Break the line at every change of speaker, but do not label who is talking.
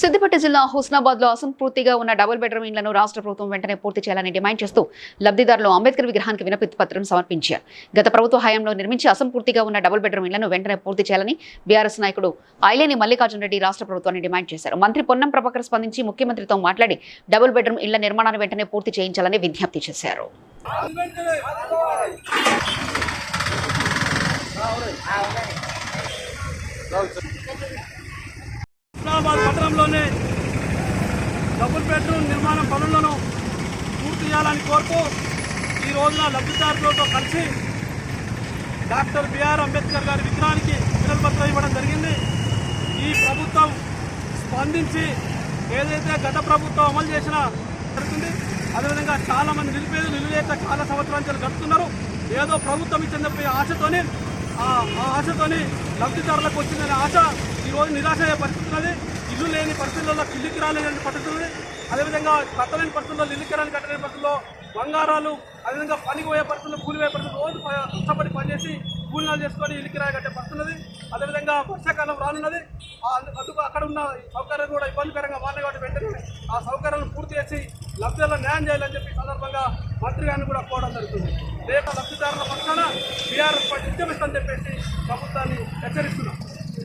సిద్దిపేట జిల్లా హుస్నాబాద్లో అసంపూర్తిగా ఉన్న డబుల్ బెడ్రూమ్ ఇండ్లను రాష్ట్ర ప్రభుత్వం వెంటనే పూర్తి చేయాలని డిమాండ్ చేస్తూ లబ్దిదారులు అంబేద్కర్ విగ్రహానికి వినపత్తి పత్రం సమర్పించారు. గత ప్రభుత్వ హయాంలో నిర్మించి అసంపూర్తిగా ఉన్న డబుల్ బెడ్రూమ్ ఇండ్లను వెంటనే పూర్తి చేయాలని బీఆర్ఎస్ నాయకుడు ఐలేని మల్లికార్జున రెడ్డి రాష్ట్ర ప్రభుత్వాన్ని డిమాండ్ చేశారు. మంత్రి పొన్నం ప్రభాకర్ స్పందించి ముఖ్యమంత్రితో మాట్లాడి డబుల్ బెడ్రూమ్ ఇళ్ళ నిర్మాణాన్ని వెంటనే పూర్తి చేయించాలని విజ్ఞప్తి చేశారు.
హైదరాబాద్ పట్టణంలోనే డబుల్ బెడ్రూమ్ నిర్మాణం పనులను పూర్తి చేయాలని కోరుతూ ఈ రోజున లబ్ధిదారులతో కలిసి డాక్టర్ బిఆర్ అంబేద్కర్ గారి విగ్రహానికి వినతిపత్రం ఇవ్వడం జరిగింది. ఈ ప్రభుత్వం స్పందించి ఏదైతే గత ప్రభుత్వం అమలు చేసినా జరుగుతుంది. అదేవిధంగా చాలామంది నిలిపేది నిలివేత కాల సంవత్సరాలు గడుపుతున్నారు. ఏదో ప్రభుత్వం ఇచ్చిన చెప్పి ఆశతోని ఆ ఆశతోని లబ్ధిదారులకు వచ్చిందనే ఆశ ఈరోజు రోజు నిరాశ అయ్యే పరిస్థితి ఉన్నది. ఇల్లు లేని పరిస్థితుల్లో ఇల్లుకి రాలేని పరిస్థితి ఉంది అదేవిధంగా కట్టలేని పరిస్థితుల్లో ఇల్లుకి రాని కట్టలేని పరిస్థితుల్లో బంగారాలు అదేవిధంగా పనికి పోయే పరిస్థితుల్లో కూలి పోయే పరిస్థితులు రోజు కష్టపడి పనిచేసి కూలినాలు చేసుకొని ఇల్లుకి రాయి కట్టే పరిస్థితి ఉన్నది. అదేవిధంగా వర్షాకాలం రానున్నది. అందుకు అక్కడ ఉన్న సౌకర్యాలు కూడా ఇబ్బందికరంగా మారినాయి కాబట్టి వెంటనే ఆ సౌకర్యాలను పూర్తి చేసి లబ్ధిదారులకు న్యాయం చేయాలని చెప్పి సందర్భంగా మంత్రి గారిని కూడా కోవడం జరుగుతుంది. లేక లబ్ధిదారుల పక్షాన బీఆర్ఎస్ పార్టీ ఉద్యమిస్తుందని చెప్పేసి ప్రభుత్వాన్ని హెచ్చరిస్తున్నాం